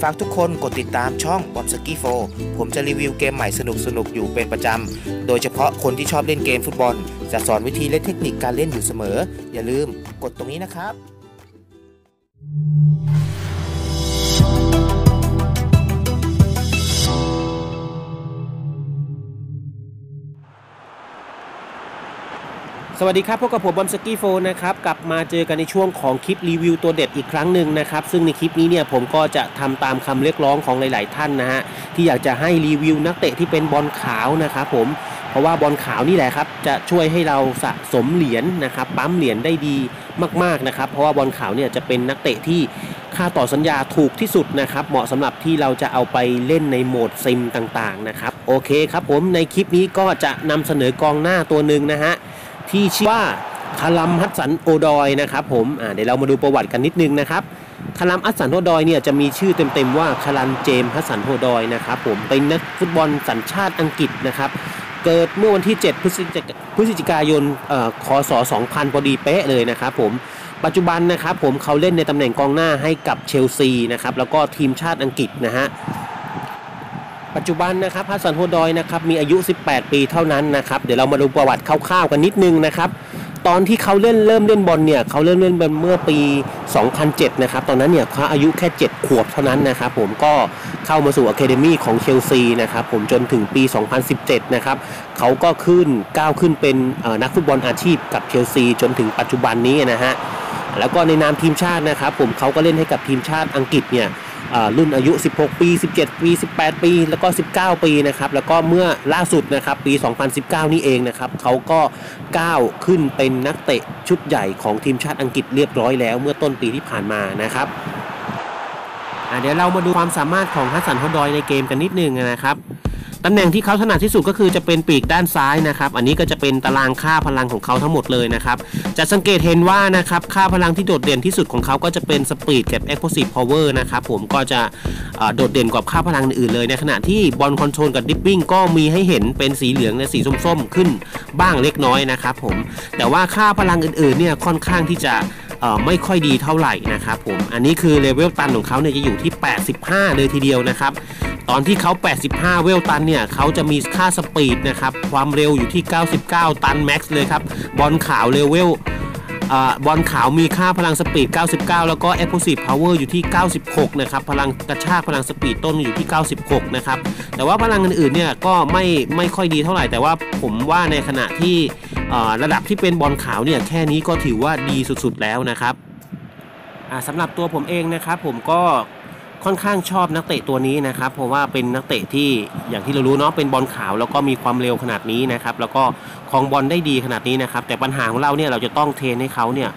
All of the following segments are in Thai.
ฝากทุกคนกดติดตามช่องบอลสกี้โฟผมจะรีวิวเกมใหม่สนุกๆอยู่เป็นประจำ โดยเฉพาะคนที่ชอบเล่นเกมฟุตบอล จะสอนวิธีและเทคนิคการเล่นอยู่เสมอ อย่าลืมกดตรงนี้นะครับ สวัสดีครับพบกับผมบอมสกี้โฟนนะครับกลับมาเจอกันในช่วงของคลิปรีวิวตัวเด็ดอีกครั้งหนึ่งนะครับซึ่งในคลิปนี้เนี่ยผมก็จะทำตามคำเรียกร้องของหลาย ๆ ท่านนะฮะที่อยากจะให้รีวิวนักเตะที่เป็นบอลขาวนะครับผมเพราะว่าบอลขาวนี่แหละครับจะช่วยให้เราสะสมเหรียญนะครับปั๊มเหรียญได้ดีมาก ๆ นะครับ เพราะว่าบอลขาวเนี่ยจะเป็นนักเตะที่ค่าต่อสัญญาถูกที่สุดนะครับ เหมาะสำหรับที่เราจะเอาไปเล่นในโหมดซิมต่าง ๆ นะครับโอเคครับผมในคลิปนี้ก็จะนำเสนอกองหน้าตัวหนึ่งนะฮะ ที่ชื่อว่าคาลัมฮัตสันโอดอยนะครับผมเดี๋ยวเรามาดูประวัติกันนิดนึงนะครับคาลัมฮัตสันโอดอยเนี่ยจะมีชื่อเต็มๆว่าคารันเจมฮัตสันโอดอยนะครับผมเป็นนักฟุตบอลสัญชาติอังกฤษนะครับ เกิดเมื่อวันที่7พฤศจิกพฤศจิกายนคศ 2000 พอดีเป๊ะเลยนะครับผมปัจจุบันนะครับผมเขาเล่นในตำแหน่งกองหน้าให้กับเชลซีนะครับแล้วก็ทีมชาติอังกฤษนะฮะ ปัจจุบันนะครับฮัสซันโฮดอยนะครับมีอายุ 18 ปีเท่านั้นนะครับเดี๋ยวเรามาดูประวัติคร่าวๆกันนิดนึงนะครับตอนที่เขาเล่นเริ่มเล่นบอลเนี่ยเขาเริ่มเล่นบอลเมื่อปี 2007 นะครับตอนนั้นเนี่ยเขาอายุแค่ 7 ขวบเท่านั้นนะครับผมก็เข้ามาสู่อะคาเดมี่ของเชลซีนะครับผมจนถึงปี 2017 นะครับเขาก็ขึ้นก้าวขึ้นเป็นนักฟุตบอลอาชีพกับเชลซีจนถึงปัจจุบันนี้นะฮะแล้วก็ในนามทีมชาตินะครับผมเขาก็เล่นให้กับทีมชาติอังกฤษเนี่ย รุ่นอายุ 16 ปี 17 ปี 18 ปี แล้วก็ 19 ปีนะครับ แล้วก็เมื่อล่าสุดนะครับปี 2019 นี่เองนะครับเขาก็ก้าวขึ้นเป็นนักเตะชุดใหญ่ของทีมชาติอังกฤษเรียบร้อยแล้วเมื่อต้นปีที่ผ่านมานะครับเดี๋ยวเรามาดูความสามารถของฮัสซันฮอดอยในเกมกันนิดนึงนะครับ ตำแหน่งที่เขาถนัดที่สุดก็คือจะเป็นปีกด้านซ้ายนะครับ อันนี้ก็จะเป็นตารางค่าพลังของเขาทั้งหมดเลยนะครับ จะสังเกตเห็นว่านะครับค่าพลังที่โดดเด่นที่สุดของเขาก็จะเป็นสปีดกับ explosive power นะครับผมก็จะโดดเด่นกว่าค่าพลังอื่นเลยในขณะที่บอลคอนโทรลกับดิปปิ้งก็มีให้เห็นเป็นสีเหลืองและสีส้มๆ ขึ้นบ้างเล็กน้อยนะครับผมแต่ว่าค่าพลังอื่นๆเนี่ยค่อนข้างที่จะ ไม่ค่อยดีเท่าไหร่นะครับผมอันนี้คือเลเวลตันของเขาเนี่ยจะอยู่ที่ 85 เลยทีเดียวนะครับตอนที่เขา 85 เวลตันเนี่ยเขาจะมีค่าสปีดนะครับความเร็วอยู่ที่ 99 ตันแม็กซ์เลยครับบอลขาวเลเวล บอลขาวมีค่าพลังสปีด 99 แล้วก็ explosive power อยู่ที่ 96 นะครับ พลังกระชากพลังสปีดต้นอยู่ที่ 96 นะครับ แต่ว่าพลังอื่นๆเนี่ยก็ไม่ไม่ค่อยดีเท่าไหร่ แต่ว่าผมว่าในขณะที่ระดับที่เป็นบอลขาวเนี่ยแค่นี้ก็ถือว่าดีสุดๆแล้วนะครับสำหรับตัวผมเองนะครับผมก็ ค่อนข้างชอบนักเตะตัวนี้นะครับ เพราะว่าเป็นนักเตะที่อย่างที่เรารู้เนาะเป็นบอลขาวแล้วก็มีความเร็วขนาดนี้นะครับ แล้วก็คลองบอลได้ดีขนาดนี้นะครับ แต่ปัญหาของเราเนี่ยเราจะต้องเทรนให้เขาเนี่ย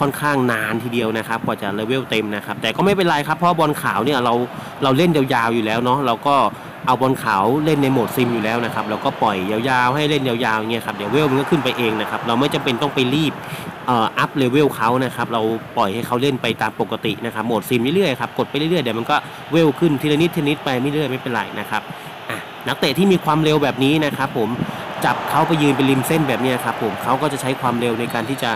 ค่อนข้างนานทีเดียวนะครับกว่าจะเลเวลเต็มนะครับ แต่ก็ไม่เป็นไรครับเพราะบอลขาวเนี่ยเราเราเล่นยาวๆอยู่แล้วเนาะเราก็ เอาบอลขาวเล่นในโหมดซิมอยู่แล้วนะครับเราก็ปล่อยยาวๆให้เล่นยาวๆเงี้ยครับเดี๋ยวเวลมันก็ขึ้นไปเองนะครับเราไม่จำเป็นต้องไปรีบอัพเลเวลเขานะครับเราปล่อยให้เขาเล่นไปตามปกตินะครับโหมดซิมเรื่อยๆครับกดไปเรื่อยๆเดี๋ยวมันก็เวลขึ้นทีละนิดทีละนิดไปไม่เรื่อยไม่เป็นไรนะครับนักเตะที่มีความเร็วแบบนี้นะครับผมจับเขาไปยืนเป็นริมเส้นแบบนี้ครับผมเขาก็จะใช้ความเร็วในการที่จะ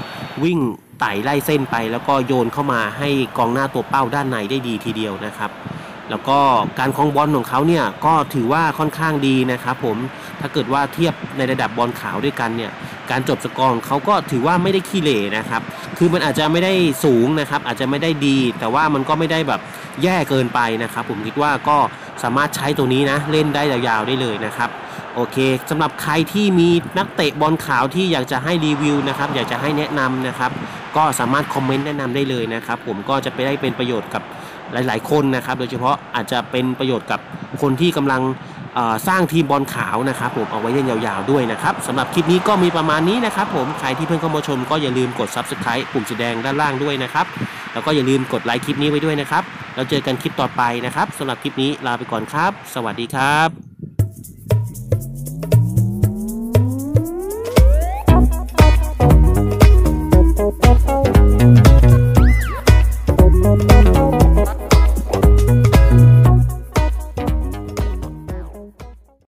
วิ่งไต่ไล่เส้นไป แล้วก็โยนเข้ามาให้กองหน้าตัวเป้าด้านในได้ดีทีเดียวนะครับ แล้วก็การคลองบอลของเขาเนี่ยก็ถือว่าค่อนข้างดีนะครับผมถ้าเกิดว่าเทียบในระดับบอลขาวด้วยกันเนี่ยการจบสกอร์เขาก็ถือว่าไม่ได้ขี้เหร่นะครับ คือมันอาจจะไม่ได้สูงนะครับ อาจจะไม่ได้ดี แต่ว่ามันก็ไม่ได้แบบแย่เกินไปนะครับ ผมคิดว่าก็สามารถใช้ตัวนี้นะเล่นได้ยาวๆได้เลยนะครับโอเคสำหรับใครที่มีนักเตะบอลขาวที่อยากจะให้รีวิวนะครับ อยากจะให้แนะนำนะครับ ก็สามารถคอมเมนต์แนะนำได้เลยนะครับ ผมก็จะไปได้เป็นประโยชน์กับ หลาย ๆ คนนะครับ โดยเฉพาะอาจจะเป็นประโยชน์กับคนที่กำลังสร้างทีมบอลขาวนะครับผมเอาไว้เล่นยาวๆด้วยนะครับสำหรับคลิปนี้ก็มีประมาณนี้นะครับผมใครที่เพิ่งเข้ามาชมก็อย่าลืมกด subscribe ปุ่มสีแดงด้านล่างด้วยนะครับแล้วก็อย่าลืมกดไลค์คลิปนี้ไว้ด้วยนะครับเราเจอกันคลิปต่อไปนะครับสำหรับคลิปนี้ลาไปก่อนครับ สวัสดีครับ